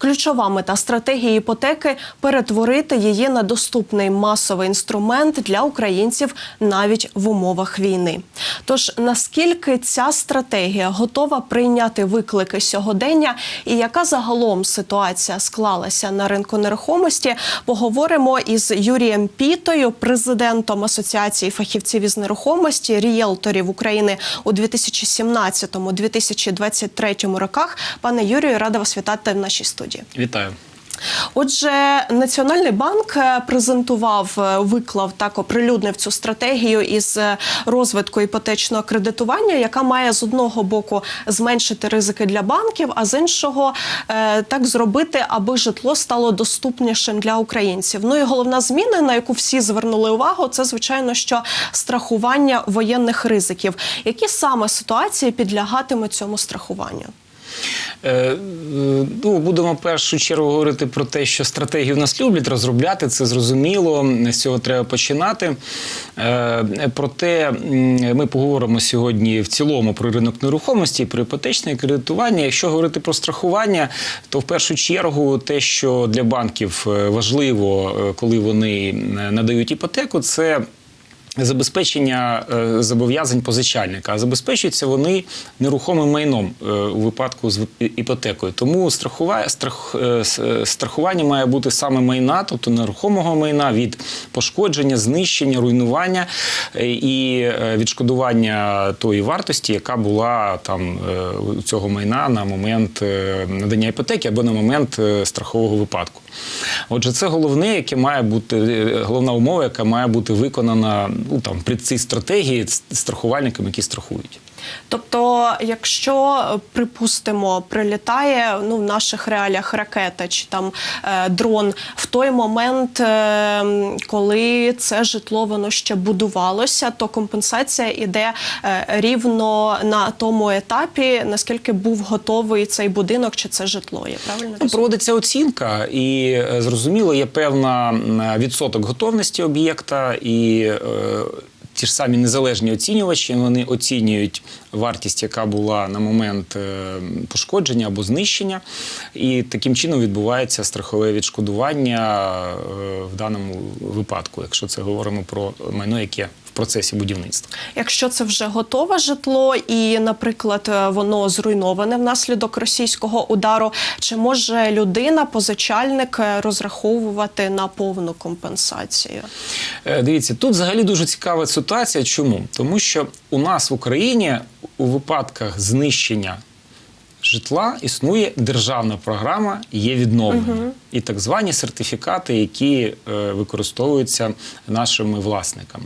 Ключова мета стратегії іпотеки перетворити її на доступний масовий інструмент для українців навіть в умовах війни. Тож наскільки ця стратегія готова прийняти виклики сьогодення, і яка загалом ситуація склалася на ринку нерухомості, поговоримо із Юрієм Пітою, президентом Асоціації фахівців із нерухомості рієлторів України у 2017-2023 роках. Пане Юрію, рада вас вітати в нашій студії. Вітаю. Отже, Національний банк е, презентував, е, виклав так оприлюднив цю стратегію із е, розвитку іпотечного кредитування, яка має з одного боку зменшити ризики для банків, а з іншого так зробити, аби житло стало доступнішим для українців. Ну і головна зміна, на яку всі звернули увагу, це звичайно, що страхування воєнних ризиків. Які саме ситуації підлягатимуть цьому страхуванню? Е, ну, будемо в першу чергу говорити про те, що стратегію в нас люблять розробляти. Це зрозуміло. З цього треба починати. Е, проте ми поговоримо сьогодні в цілому про ринок нерухомості, про іпотечне кредитування. Якщо говорити про страхування, то в першу чергу те, що для банків е, важливо, е, коли вони е, надають іпотеку, це Забезпечення е, зобов'язань позичальника, забезпечуються вони нерухомим майном е, у випадку з іпотекою. Тому страхува... страх... е, страхування має бути саме майна, тобто нерухомого майна від пошкодження, знищення, руйнування і відшкодування тої вартості, яка була там у цього майна на момент надання іпотеки або на момент страхового випадку. Отже, це головне, яке має бути е, головна умова, яка має бути виконана ну там при цій стратегії страхувальникам, які страхують. Тобто, якщо припустимо, прилітає ну в наших реаліях ракета чи там е, дрон в той момент, е, коли це житло воно ще будувалося, то компенсація іде е, рівно на тому етапі, наскільки був готовий цей будинок чи це житло. Я правильно Ну, проводиться оцінка, і е, зрозуміло, є певна відсоток готовності об'єкта і. е, Ті ж самі незалежні оцінювачі вони оцінюють вартість, яка була на момент е, пошкодження або знищення, і таким чином відбувається страхове відшкодування е, в даному випадку, якщо це говоримо про майно, яке процесі будівництва. Якщо це вже готове житло, і, наприклад, е, воно зруйноване внаслідок російського удару, чи може людина, позичальник, е, розраховувати на повну компенсацію? Е, Дивіться, тут взагалі дуже цікава ситуація. Чому? Тому що у нас в Україні у випадках знищення житла існує державна програма є відновлення і так звані сертифікати, які е, використовуються нашими власниками.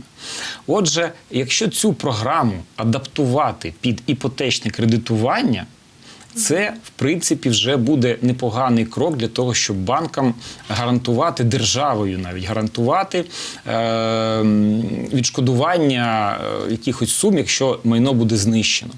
Отже, якщо цю програму адаптувати під іпотечне кредитування, це в принципі вже буде непоганий крок для того, щоб банкам гарантувати державою, навіть гарантувати е, відшкодування якихось сум, якщо майно буде знищено.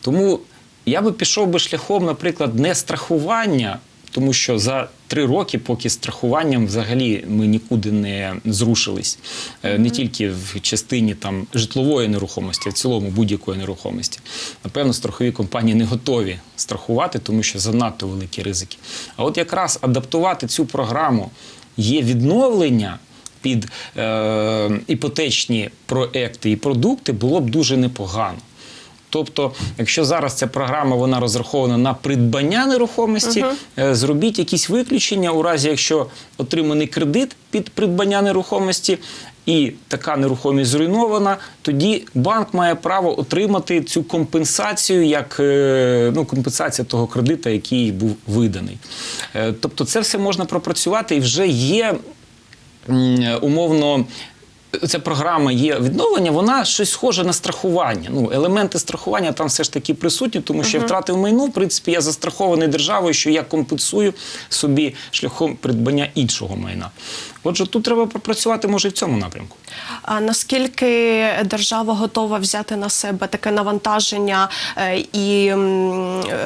Тому я би пішов би шляхом, наприклад, не страхування. Тому що за три роки, поки страхуванням взагалі ми нікуди не зрушились, Е, не тільки в частині там житлової нерухомості, а в цілому будь-якої нерухомості. Напевно, страхові компанії не готові страхувати, тому що занадто великі ризики. А от якраз адаптувати цю програму є відновлення. Під е, іпотечні проекти і продукти було б дуже непогано. Тобто, якщо зараз ця програма вона розрахована на придбання нерухомості, е, зробіть якісь виключення у разі, якщо отриманий кредит під придбання нерухомості. І така нерухомість зруйнована, тоді банк має право отримати цю компенсацію як е, ну, компенсація того кредита, який був виданий. Е, Тобто, це все можна пропрацювати і вже є умовно. Ця програма є відновлення, вона щось схоже на страхування. Ну, елементи страхування там все ж таки присутні, тому що я втратив майно. В принципі, я застрахований державою, що я компенсую собі шляхом придбання іншого майна. Отже, тут треба попрацювати може в цьому напрямку. А наскільки держава готова взяти на себе таке навантаження е, і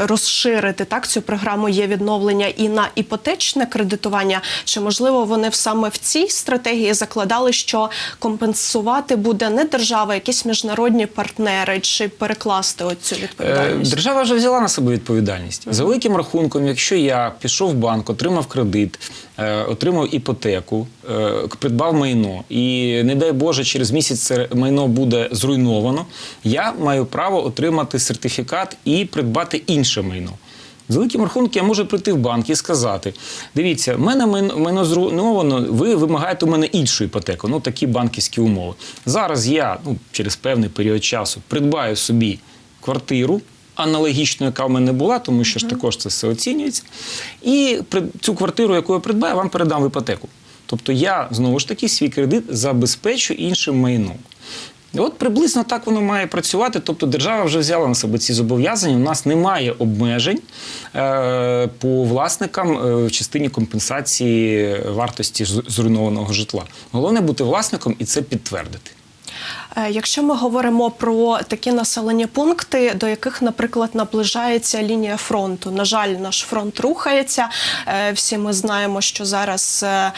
розширити так цю програму є відновлення і на іпотечне кредитування? Чи можливо вони саме в цій стратегії закладали, що компенсувати буде не держава, а якісь міжнародні партнери, чи перекласти оцю Е, відповідальність? Держава вже взяла на себе відповідальність. За великим рахунком, якщо я пішов в банк, отримав кредит, отримав іпотеку, е, придбав майно, і не дай Боже, через місяць це майно буде зруйновано, я маю право отримати сертифікат і придбати інше майно. З великим рахунком я можу прийти в банк і сказати: дивіться, в мене майно зруйновано, ви вимагаєте у мене іншу іпотеку. Ну такі банківські умови. Зараз я ну, через певний період часу придбаю собі квартиру. Аналогічно, яка в мене була, тому що ж також це все оцінюється. І цю квартиру, яку я придбаю, вам передам в іпотеку. Тобто я знову ж таки свій кредит забезпечу іншим майном. От приблизно так воно має працювати. Тобто держава вже взяла на себе ці зобов'язання. У нас немає обмежень е, по власникам е, в частині компенсації вартості зруйнованого житла. Головне бути власником і це підтвердити. Е, Якщо ми говоримо про такі населені пункти, до яких, наприклад, наближається лінія фронту. На жаль, наш фронт рухається. Е, Всі ми знаємо, що зараз е,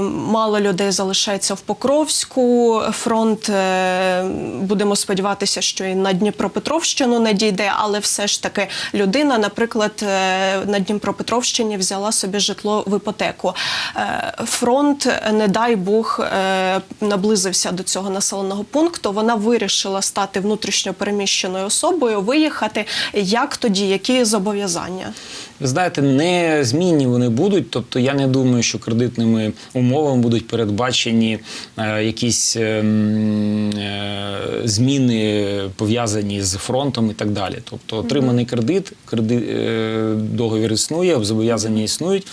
мало людей залишається в Покровську. Фронт будемо сподіватися, що і на Дніпропетровщину не дійде, але все ж таки людина, наприклад, на Дніпропетровщині взяла собі житло в іпотеку. Фронт, не дай Бог, наблизився до цього населеного пункту. Вона вирішила стати внутрішньо переміщеною особою, виїхати. Як тоді, які зобов'язання? Ви знаєте, незмінні вони будуть. Тобто я не думаю, що кредитними умовами будуть передбачені е, якісь е, е, зміни пов'язані з фронтом і так далі. Тобто отриманий кредит, кредит е, договір існує, зобов'язання існують.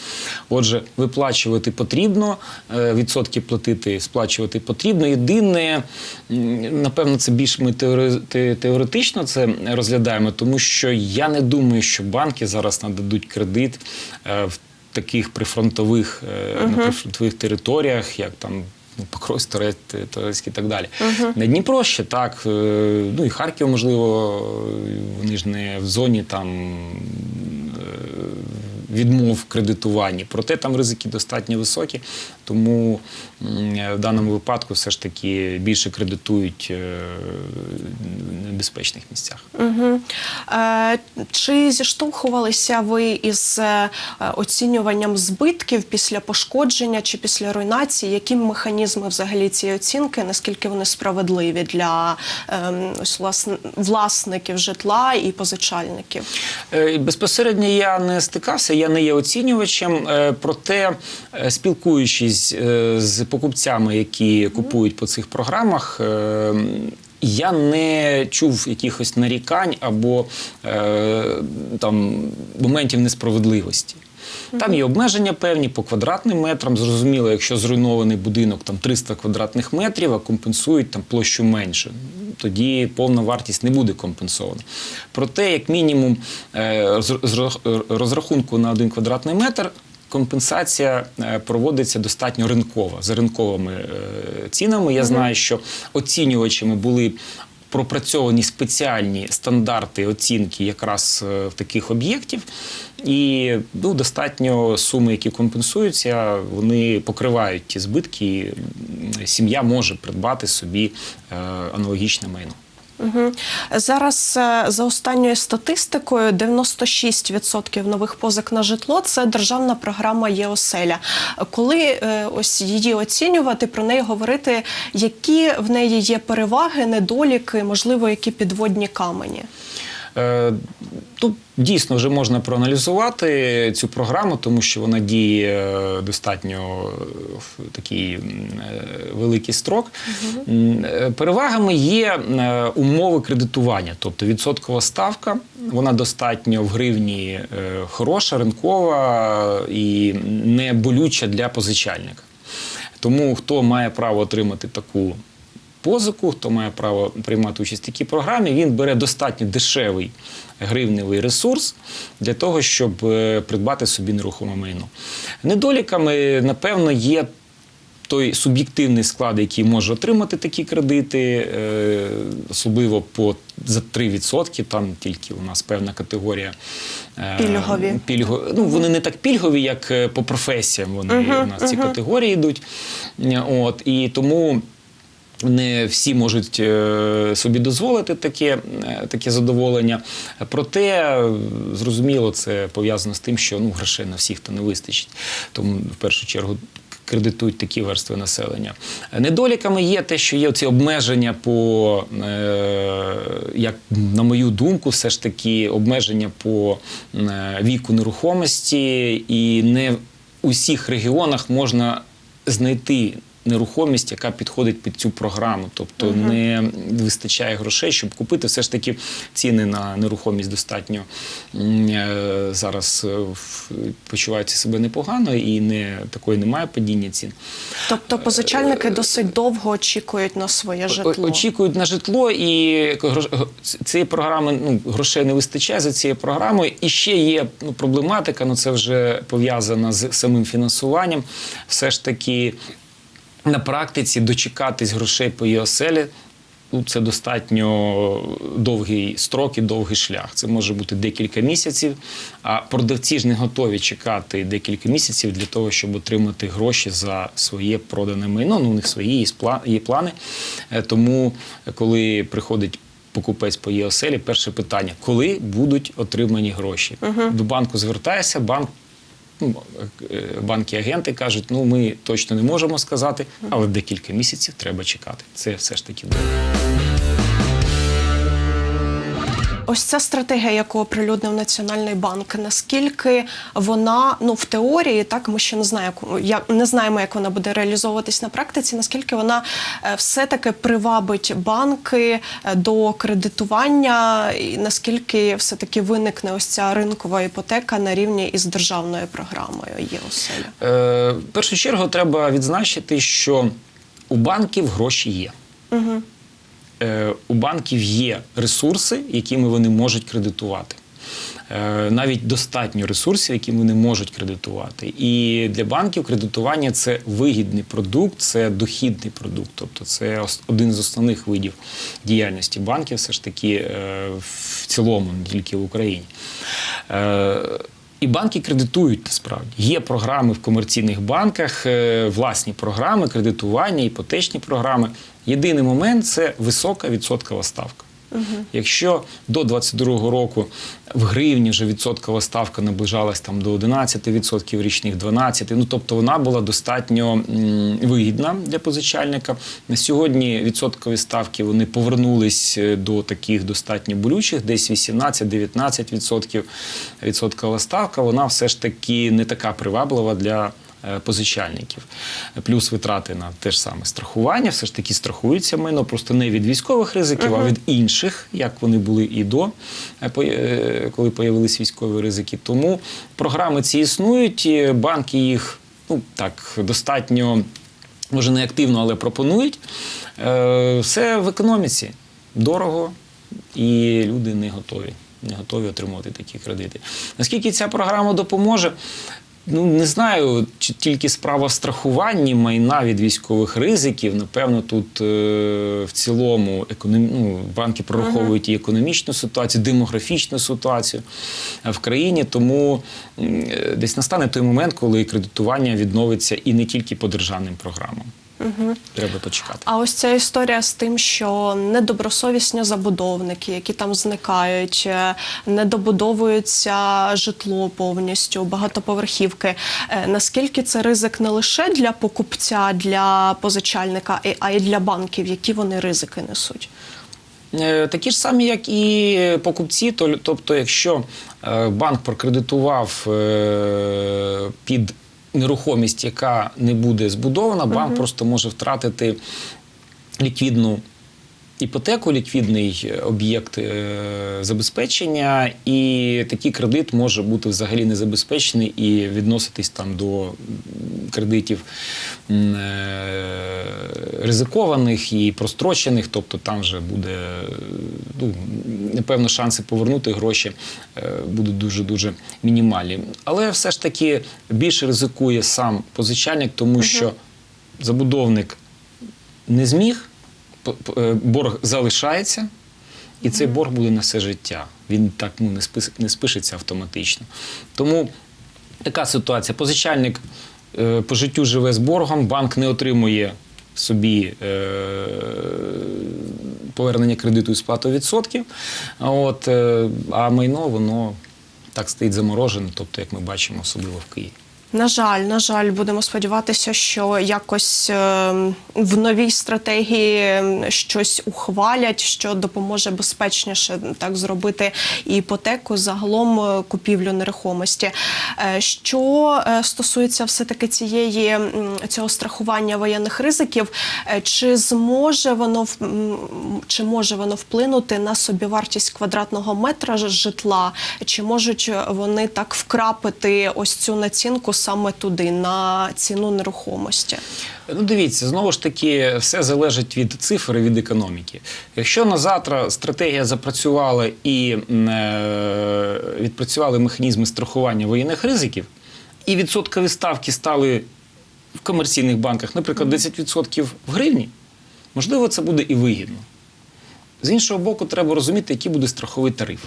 Отже, виплачувати потрібно, е, відсотки платити, сплачувати потрібно. Єдине, напевно, це більш ми теоретично це розглядаємо, тому що я не думаю, що банки зараз нададуть кредит е, в таких прифронтових, е, на прифронтових територіях, як там. ну, Покровськ, Торецьк, і так далі. На Дніпро ще так. е, Ну і Харків, можливо, вони ж не в зоні там відмов в кредитуванні. Проте там ризики достатньо високі, тому в даному випадку все ж таки більше кредитують е, в небезпечних місцях. Угу. Е, чи зіштовхувалися ви із е, оцінюванням збитків після пошкодження чи після руйнації? Які механізми взагалі цієї оцінки? Наскільки вони справедливі для ем, ось власне власників житла і позичальників? Е, Безпосередньо я не стикався, я не є оцінювачем. е, Проте, е, спілкуючись е, з покупцями, які купують по цих програмах, е, я не чув якихось нарікань або е, там моментів несправедливості. Там є обмеження певні по квадратним метрам. Зрозуміло, якщо зруйнований будинок там 300 квадратних метрів, а компенсують там площу менше, тоді повна вартість не буде компенсована. Проте, як мінімум, е, розрахунку на один квадратний метр. Компенсація е, проводиться достатньо ринкова за ринковими е, цінами. Я знаю, що оцінювачами були пропрацьовані спеціальні стандарти оцінки якраз е, в таких об'єктів, і ну, достатньо суми, які компенсуються, вони покривають ті збитки. і, Сім'я може придбати собі аналогічне майно. Зараз е, за останньою статистикою 96% нових позик на житло це державна програма ЄОСЕЛЯ. Коли е, ось її оцінювати, про неї говорити, які в неї є переваги, недоліки, можливо, які підводні камені. Е, Тут дійсно вже можна проаналізувати цю програму, тому що вона діє е, достатньо е, в такий великий строк. Е, Перевагами є умови кредитування, тобто відсоткова ставка. Вона достатньо в гривні хороша, ринкова і не болюча для позичальника. Тому хто має право отримати таку позику, хто має право приймати участь в такій програмі, він бере достатньо дешевий гривневий ресурс для того, щоб е, придбати собі нерухоме майно. Недоліками, напевно, є. Той суб'єктивний склад, який може отримати такі кредити, е, особливо по за 3%, там тільки у нас певна категорія е, Пільгові. пільго, ну вони не так пільгові, як по професіям. Вони Мгм, у нас ці мгм. категорії йдуть. От і тому Не всі можуть е, собі дозволити таке, е, таке задоволення. Проте, зрозуміло, це пов'язано з тим, що ну, грошей на всіх то не вистачить. Тому в першу чергу кредитують такі верстви населення. Недоліками є те, що є ці обмеження по, е, як на мою думку, все ж таки обмеження по віку нерухомості, і не в усіх регіонах можна знайти нерухомість, яка підходить під цю програму. Тобто не вистачає грошей, щоб купити. Все ж таки ціни на нерухомість достатньо е, зараз е, почуваються себе непогано і не такої немає падіння цін. Тобто позичальники досить довго очікують на своє житло. Очікують на житло, і цієї програми ну, грошей не вистачає за цією програмою. І ще є ну, проблематика, ну це вже пов'язана з самим фінансуванням. Все ж таки на практиці дочекатись грошей по ЄОСЕЛі. Ну, це достатньо довгий строк і довгий шлях. Це може бути декілька місяців. А продавці ж не готові чекати декілька місяців для того, щоб отримати гроші за своє продане майно. Ну, у них свої є плани. Е, Тому, коли приходить покупець по ЄОСЕЛі, перше питання: коли будуть отримані гроші? До банку звертаєшся, банк банки-агенти кажуть, ну ми точно не можемо сказати, але декілька місяців треба чекати. Це все ж таки довго. Ось ця стратегія, яку оприлюднив Національний банк, наскільки вона ну в теорії, так ми ще не знаємо, як- я не знаємо, як вона буде реалізовуватись на практиці. Наскільки вона е, все-таки привабить банки е, до кредитування, і наскільки все-таки виникне ось ця ринкова іпотека на рівні із державною програмою ЄОСЕЛЯ? Е, в першу чергу треба відзначити, що у банків гроші є. Угу. У банків є ресурси, якими вони можуть кредитувати. Е, Навіть достатньо ресурсів, які вони можуть кредитувати. І для банків кредитування це вигідний продукт, це дохідний продукт. Тобто це один з основних видів діяльності банків, все ж таки е, в цілому, не тільки в Україні. Е, І банки кредитують насправді. Є програми в комерційних банках, власні програми кредитування, іпотечні програми. Єдиний момент це висока відсоткова ставка. Якщо до 22-го року в гривні вже відсоткова ставка наближалась там до 11% річних 12%, ну тобто вона була достатньо м, вигідна для позичальника. На сьогодні відсоткові ставки вони повернулись е, до таких достатньо болючих, десь 18-19% відсоткова ставка. Вона все ж таки не така приваблива для позичальників. Плюс витрати на те ж саме страхування, все ж таки страхується майно, просто не від військових ризиків, а від інших, як вони були і до, е, е, коли появились військові ризики. Тому програми ці існують, і банки їх ну, так достатньо. Може, не активно, але пропонують. Е, Все в економіці. Дорого, і люди не готові. Не готові отримувати такі кредити. Наскільки ця програма допоможе? Ну, не знаю, чи тільки справа в страхуванні майна від військових ризиків. Напевно, тут е, в цілому економ... ну, банки прораховують і економічну ситуацію, демографічну ситуацію е, в країні. Тому е, десь настане той момент, коли кредитування відновиться і не тільки по державним програмам. Треба почекати. А ось ця історія з тим, що недобросовісні забудовники, які там зникають, е, не добудовується житло повністю, багатоповерхівки. Е, Наскільки це ризик не лише для покупця, для позичальника, а й для банків, які вони ризики несуть? Е, Такі ж самі, як і покупці. Тобто, якщо банк прокредитував під нерухомість, яка не буде збудована, банк просто може втратити ліквідну. Іпотеку, ліквідний е, об'єкт е, забезпечення, і такий кредит може бути взагалі не забезпечений і відноситись там до кредитів е, ризикованих і прострочених, тобто там вже буде ну, напевно шанси повернути гроші будуть дуже дуже мінімальні. Але все ж таки більше ризикує сам позичальник, тому що забудовник не зміг, борг залишається, і цей борг буде на все життя. Він так ну, не, спис- не спишеться автоматично. Тому така ситуація. Позичальник е, по життю живе з боргом, банк не отримує собі е, повернення кредиту і сплату відсотків. А От, е, а майно воно так стоїть заморожене, тобто, як ми бачимо, особливо в Києві. На жаль, на жаль, будемо сподіватися, що якось е, в новій стратегії щось ухвалять, що допоможе безпечніше так зробити іпотеку загалом е, купівлю нерухомості. Е, Що е, стосується все таки цієї цього страхування воєнних ризиків, чи зможе воно чи може воно вплинути на собівартість квадратного метра житла, чи можуть вони так вкрапити ось цю націнку саме туди, на ціну нерухомості? Ну, дивіться, знову ж таки, все залежить від цифр і від економіки. Якщо на завтра стратегія запрацювала і е, відпрацювали механізми страхування воєнних ризиків, і відсоткові ставки стали в комерційних банках, наприклад, 10% в гривні, можливо, це буде і вигідно. З іншого боку, треба розуміти, який буде страховий тариф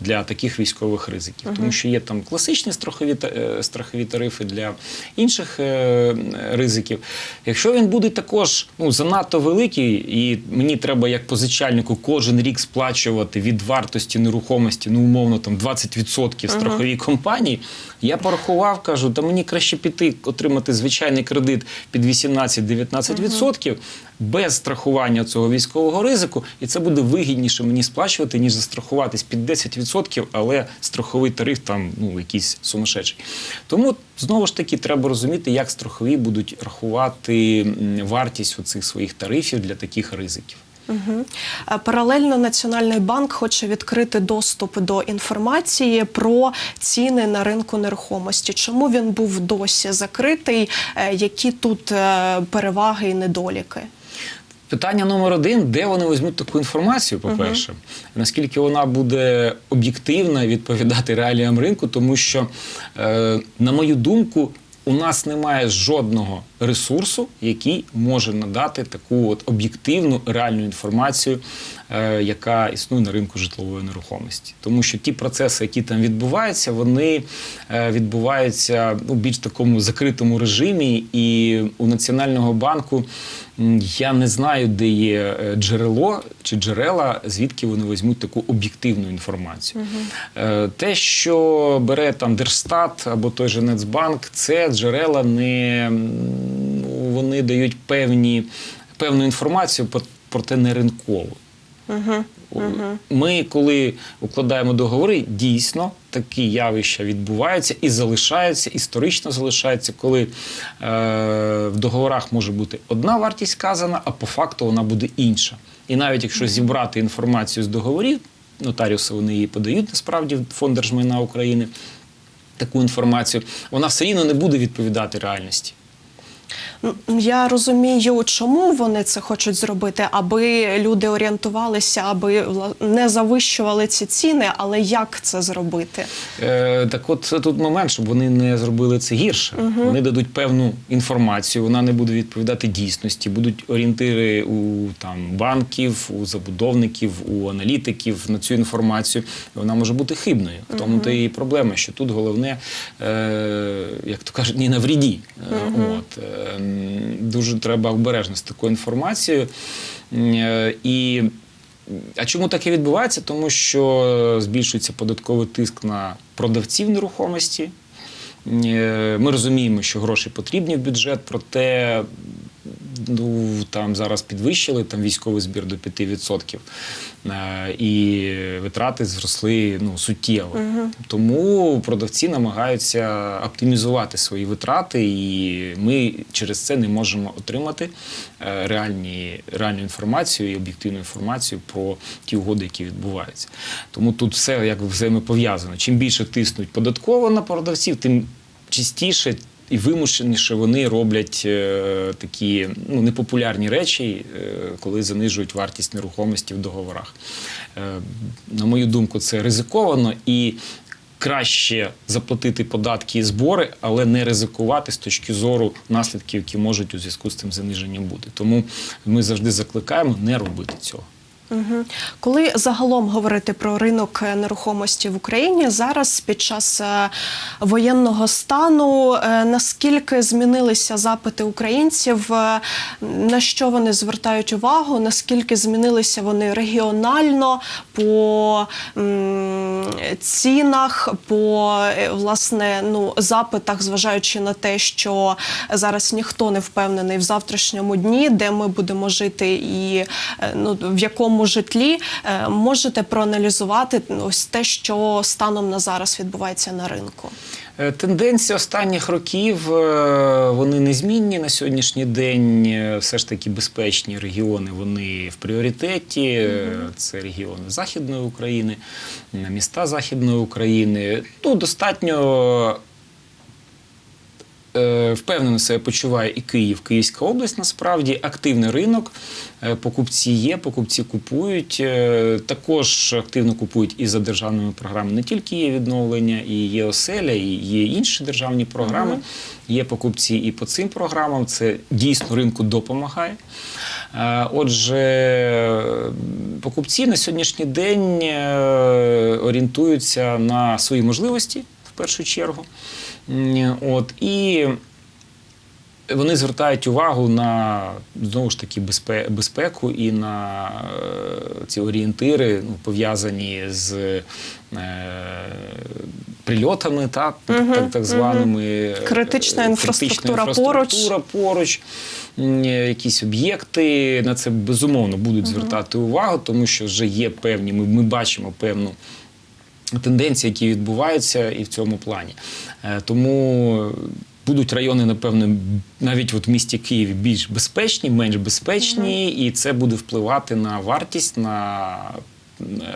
для таких військових ризиків, тому що є там класичні страхові, е, страхові тарифи для інших е, ризиків. Якщо він буде також ну, занадто великий, і мені треба як позичальнику кожен рік сплачувати від вартості нерухомості, ну умовно там 20% страховій компанії, я порахував, кажу, та мені краще піти отримати звичайний кредит під 18-19% без страхування цього військового ризику, і це буде вигідніше мені сплачувати, ніж застрахуватись під 10%, але страховий тариф там ну якийсь сумасшедший. Тому знову ж таки треба розуміти, як страхові будуть рахувати вартість оцих своїх тарифів для таких ризиків. Угу. Паралельно Національний банк хоче відкрити доступ до інформації про ціни на ринку нерухомості. Чому він був досі закритий? Е, Які тут е, переваги і недоліки? Питання номер один: де вони візьмуть таку інформацію? По-перше, наскільки вона буде об'єктивна відповідати реаліям ринку, тому що, е, на мою думку, у нас немає жодного ресурсу, який може надати таку от об'єктивну реальну інформацію, е, яка існує на ринку житлової нерухомості. Тому що ті процеси, які там відбуваються, вони е, відбуваються у більш такому закритому режимі, і у Національного банку я не знаю, де є е, джерело чи джерела, звідки вони візьмуть таку об'єктивну інформацію. Е, Те, що бере там Держстат або той же Нацбанк, це джерела не вони дають певні, певну інформацію, про- проте не ринкову. Ми, коли укладаємо договори, дійсно такі явища відбуваються і залишаються, історично залишаються, коли е, в договорах може бути одна вартість сказана, а по факту вона буде інша. І навіть якщо зібрати інформацію з договорів, нотаріуси вони її подають насправді в фонд держмайна України. Таку інформацію, вона все рівно не буде відповідати реальності. Я розумію, чому вони це хочуть зробити, аби люди орієнтувалися, аби не завищували ці ціни, але як це зробити? Е, так от тут момент, щоб вони не зробили це гірше. Вони дадуть певну інформацію, вона не буде відповідати дійсності. Будуть орієнтири у там банків, у забудовників, у аналітиків на цю інформацію. Вона може бути хибною. В тому то і проблема, що тут головне, е, як то кажуть, не навріді. Е, От е, дуже треба обережно з такою інформацією. Е, І а чому таке відбувається? Тому що збільшується податковий тиск на продавців нерухомості. Е, Ми розуміємо, що гроші потрібні в бюджет, проте ну, там зараз підвищили там військовий збір до 5%, е, і витрати зросли ну, суттєво. Тому продавці намагаються оптимізувати свої витрати, і ми через це не можемо отримати е, реальні, реальну інформацію і об'єктивну інформацію про ті угоди, які відбуваються. Тому тут все як взаємопов'язано. Чим більше тиснуть податково на продавців, тим частіше і вимушеніше вони роблять е, такі ну, непопулярні речі, е, коли занижують вартість нерухомості в договорах. Е, на мою думку, це ризиковано і. Краще заплатити податки і збори, але не ризикувати з точки зору наслідків, які можуть у зв'язку з цим заниженням бути. Тому ми завжди закликаємо не робити цього. Коли загалом говорити про ринок е, нерухомості в Україні зараз під час е, воєнного стану, е, наскільки змінилися запити українців, на що вони звертають увагу, наскільки змінилися вони регіонально по цінах, по власне ну запитах, зважаючи на те, що зараз ніхто не впевнений в завтрашньому дні, де ми будемо жити, і ну в якому житлі Е, можете проаналізувати ось те, що станом на зараз відбувається на ринку. Е, Тенденції останніх років е, вони незмінні на сьогоднішній день. Все ж таки безпечні регіони вони в пріоритеті. Це регіони Західної України, міста Західної України. Ну, достатньо впевнено себе почуває і Київ, Київська область. Насправді активний ринок. Е, Покупці є, покупці купують. Е, Також активно купують і за державними програмами. Не тільки є відновлення, і є оселя, і є інші державні програми. Є покупці і по цим програмам. Це дійсно ринку допомагає. Е, Отже, е, покупці на сьогоднішній день е, орієнтуються на свої можливості в першу чергу. От, і вони звертають увагу на знову ж таки безпеку і на е, ці орієнтири, ну, пов'язані з е, прильотами, та, Мгм, так, так званими е, Критична інфраструктура інфраструктура поруч, м, якісь об'єкти. На це безумовно будуть звертати увагу, тому що вже є певні, ми, ми бачимо певну тенденції, які відбуваються і в цьому плані. Е, Тому будуть райони, напевно, навіть от в місті Києві більш безпечні, менш безпечні, і це буде впливати на вартість, на,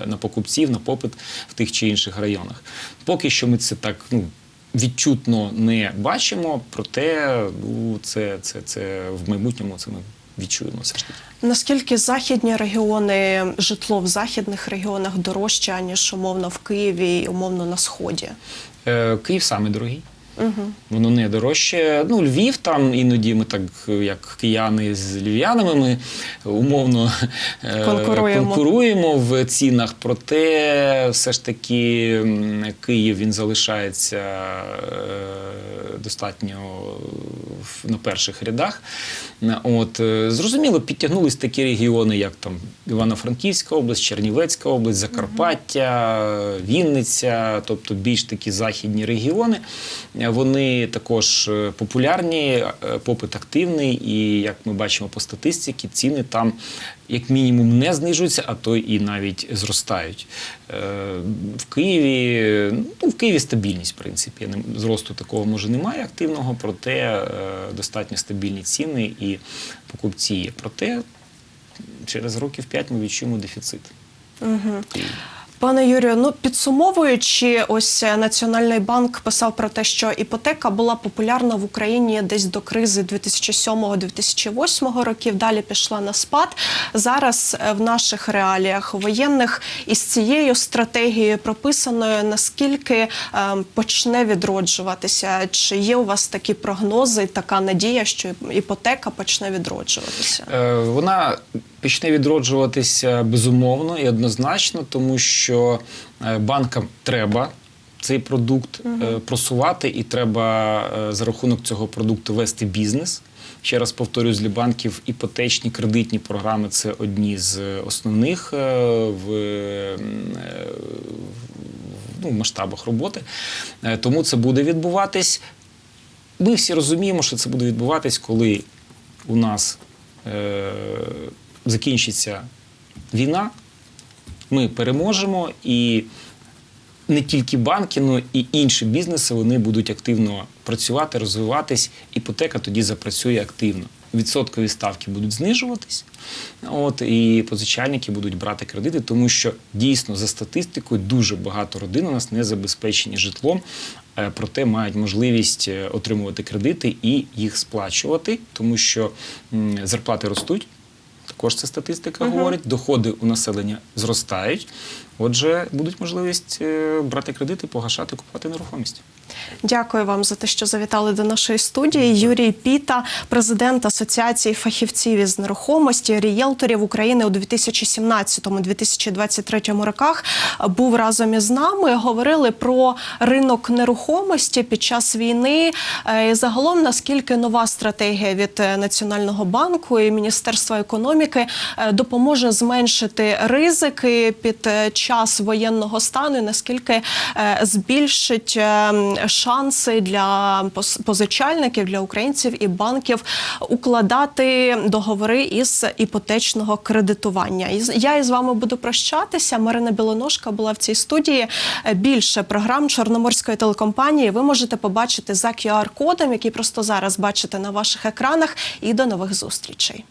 на покупців, на попит в тих чи інших районах. Поки що ми це так ну, відчутно не бачимо, проте ну, це, це, це в майбутньому це ми відчуємо все ж таки. Наскільки західні регіони, житло в західних регіонах дорожче, аніж умовно в Києві і умовно на сході? Е, Київ саме дорогий. Угу. Воно не дорожче. Ну, Львів там іноді ми так, як кияни з львів'янами, ми умовно е, Конкуруємо. конкуруємо в цінах. Проте все ж таки Київ він залишається е, достатньо на перших рядах. От, е, зрозуміло, підтягнулись такі регіони, як там Івано-Франківська область, Чернівецька область, Закарпаття, Вінниця, тобто більш такі західні регіони. Е, Вони також е, популярні, е, попит активний, і як ми бачимо по статистиці, ціни там як мінімум не знижуються, а то і навіть зростають. В Києві, ну, в Києві стабільність, в принципі. Зросту такого може немає активного, проте достатньо стабільні ціни і покупці є. Проте через років 5 ми відчуємо дефіцит. Угу. Пане Юрію, ну підсумовуючи, ось е, Національний банк писав про те, що іпотека була популярна в Україні десь до кризи 2007-2008 років. Далі пішла на спад. Зараз е, в наших реаліях воєнних із цією стратегією прописаною, наскільки е, почне відроджуватися? Чи є у вас такі прогнози, така надія, що іпотека почне відроджуватися? Е, Вона почне відроджуватися безумовно і однозначно, тому що е, банкам треба цей продукт е, просувати, і треба е, за рахунок цього продукту вести бізнес. Ще раз повторюсь, для банків іпотечні кредитні програми це одні з основних в, в- ну, в масштабах роботи. Тому це буде відбуватись. Ми всі розуміємо, що це буде відбуватись, коли у нас закінчиться війна, ми переможемо, і не тільки банки, але і інші бізнеси вони будуть активно працювати, розвиватись. Іпотека тоді запрацює активно. Відсоткові ставки будуть знижуватись, от і позичальники будуть брати кредити, тому що дійсно за статистикою дуже багато родин у нас не забезпечені житлом, е, проте мають можливість е, отримувати кредити і їх сплачувати, тому що зарплати ростуть. Також це статистика говорить. Доходи у населення зростають. Отже, будуть можливість е, брати кредити, погашати, купувати нерухомість. Дякую вам за те, що завітали до нашої студії. Юрій Піта, президент Асоціації фахівців із нерухомості рієлторів України у 2017-2023 роках, був разом із нами. Говорили про ринок нерухомості під час війни. Е, І загалом наскільки нова стратегія від е, Національного банку і Міністерства економіки е, допоможе зменшити ризики під е, час воєнного стану, і наскільки е, збільшить е, шанси для позичальників, для українців і банків укладати договори із іпотечного кредитування. Я із вами буду прощатися. Марина Білоножка була в цій студії. Е, Більше програм Чорноморської телекомпанії ви можете побачити за QR-кодом, який просто зараз бачите на ваших екранах. І до нових зустрічей.